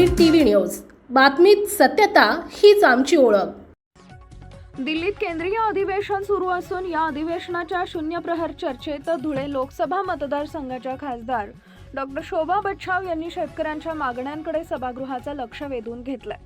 Mahavir TV news. बातमीत सत्यता हीच आमची ओळख. दिल्लीत केंद्रीय अधिवेशन सुरू असून या अधिवेशनाच्या शून्य प्रहर चर्चेत धुळे लोकसभा मतदारसंघाच्या खासदार डॉक्टर शोभा बच्छाव यांनी शेतकऱ्यांच्या मागण्यांकडे सभागृहाचं लक्ष वेधून घेतलंय.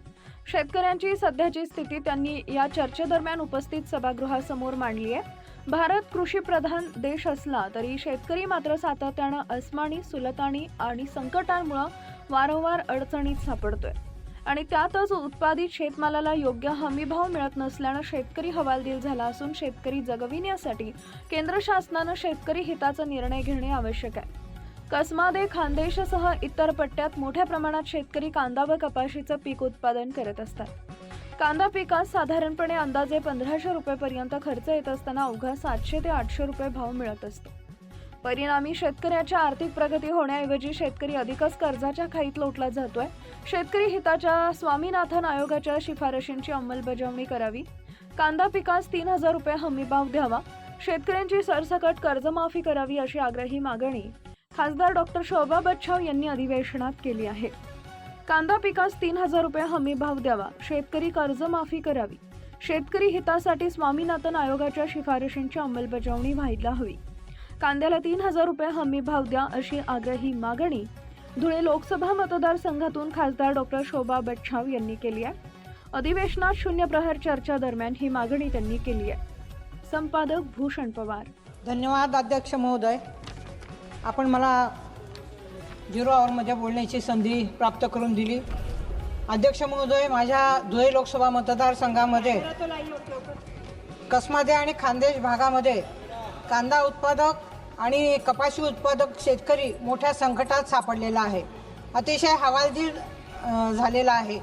शेतकऱ्यांची सध्याची स्थिती त्यांनी या चर्चेदरम्यान उपस्थित सभागृहासमोर मांडली आहे. भारत कृषीप्रधान देश असला तरी शेतकरी मात्र सातत्यानं अस्मानी सुलतानी आणि संकटांमुळे वारंवार अडचणीत सापडतोय. आणि त्यातच उत्पादित शेतमालाला योग्य हमीभाव मिळत नसल्यानं शेतकरी हवालदिल झाला असून शेतकरी जगविण्यासाठी केंद्र शासनानं शेतकरी हिताचा निर्णय घेणे आवश्यक आहे. कसमादे खानदेशसह इतर पट्ट्यात मोठ्या प्रमाणात शेतकरी कांदा व कपाशीचं पीक उत्पादन करत असतात. कांदा पिकास साधारणपणे अंदाजे पंधराशे रुपयेपर्यंत खर्च येत असताना अवघा सातशे ते आठशे रुपये भाव मिळत असतो. परिणामी शेतकऱ्याच्या आर्थिक प्रगती होण्याऐवजी शेतकरी अधिकच कर्जाच्या खाईत लोटला जातोय. शेतकरी हिताच्या स्वामीनाथन आयोगाच्या शिफारशींची अंमलबजावणी करावी. कांदा पिकास तीन हजार रुपये हमीभाव द्यावा. शेतकऱ्यांची सरसकट कर्जमाफी करावी अशी आग्रही मागणी खासदार डॉक्टर शोभा बच्छाव यांनी अधिवेशनात केली आहे. कांदा पिकास तीन हजार रुपये हमीभाव द्यावा. शेतकरी कर्जमाफी करावी. शेतकरी हितासाठी स्वामीनाथन आयोगाच्या शिफारशींची अंमलबजावणी व्हायला हवी. कांद्याला तीन हजार रुपये हमी भाव द्या अशी आग्रही मागणी धुळे लोकसभा मतदारसंघातून खासदार डॉक्टर शोभा बच्छाव यांनी केली आहे. अधिवेशनात शून्य प्रहर चर्चा दरम्यान ही मागणी त्यांनी केली आहे. संपादक भूषण पवार. धन्यवाद अध्यक्ष महोदय. आपण मला झिरो आवरमध्ये बोलण्याची संधी प्राप्त करून दिली. अध्यक्ष महोदय माझ्या धुळे लोकसभा मतदारसंघामध्ये कसमादे आणि खानदेश भागामध्ये कांदा उत्पादक आणि कपाशी उत्पादक शेतकरी मोठ्या संकटात सापडलेला आहे. अतिशय हवालदिल झालेला आहे.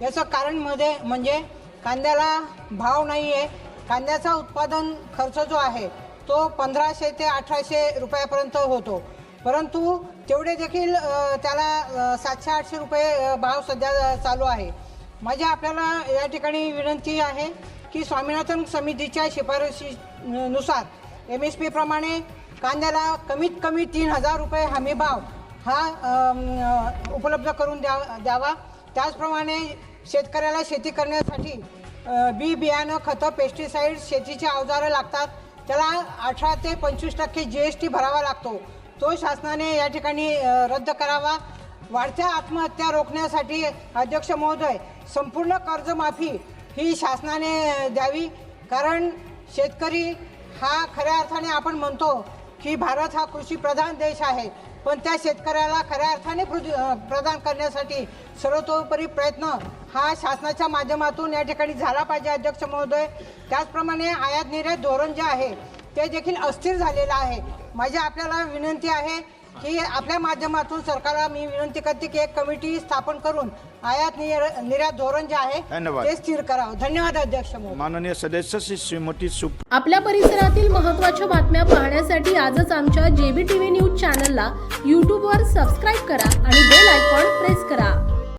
याचं कारण मध्ये म्हणजे कांद्याला भाव नाही आहे कांद्याचा उत्पादन खर्च जो आहे तो पंधराशे ते अठराशे रुपयापर्यंत होतो. परंतु तेवढे देखील त्याला सातशे आठशे रुपये भाव सध्या चालू आहे. माझी आपल्याला या ठिकाणी विनंती आहे की स्वामीनाथन समितीच्या शिफारशीनुसार एम एस पी प्रमाणे कांद्याला कमीत कमी तीन हजार रुपये हमीभाव हा उपलब्ध करून द्या द्यावा. त्याचप्रमाणे शेतकऱ्याला शेती करण्यासाठी बी बियाणं खतं पेस्टिसाईड शेतीची अवजारं लागतात. त्याला अठरा ते पंचवीस टक्के जी एस टी भरावा लागतो. तो शासनाने या ठिकाणी रद्द करावा. वाढत्या आत्महत्या रोखण्यासाठी अध्यक्ष महोदय संपूर्ण कर्जमाफी ही शासनाने द्यावी. कारण शेतकरी हा खऱ्या अर्थाने आपण म्हणतो की भारत हा कृषीप्रधान देश आहे. पण त्या शेतकऱ्याला खऱ्या अर्थाने प्रदान करण्यासाठी सर्वतोपरी प्रयत्न हा शासनाच्या माध्यमातून या ठिकाणी झाला पाहिजे अध्यक्ष महोदय. त्याचप्रमाणे आयात निर्यात धोरण जे आहे ते देखील अस्थिर झालेलं आहे. माझी आपल्याला विनंती आहे की आपल्या माध्यमातून सरकारला मी विनंती करते की एक कमिटी स्थापन करून आयात निर- निर्यात धोरण जे आहे. ते स्थिर करावं. धन्यवाद अध्यक्ष महोदय. माननीय सदस्य श्री श्रीमती सुप आपल्या परिसरातील महत्त्वाच्या बातम्या पाहण्यासाठी आजच आमच्या जेबी टीव्ही न्यूज चॅनलला यूट्यूबवर सबस्क्राईब करा आणि बेल आयकॉन प्रेस करा.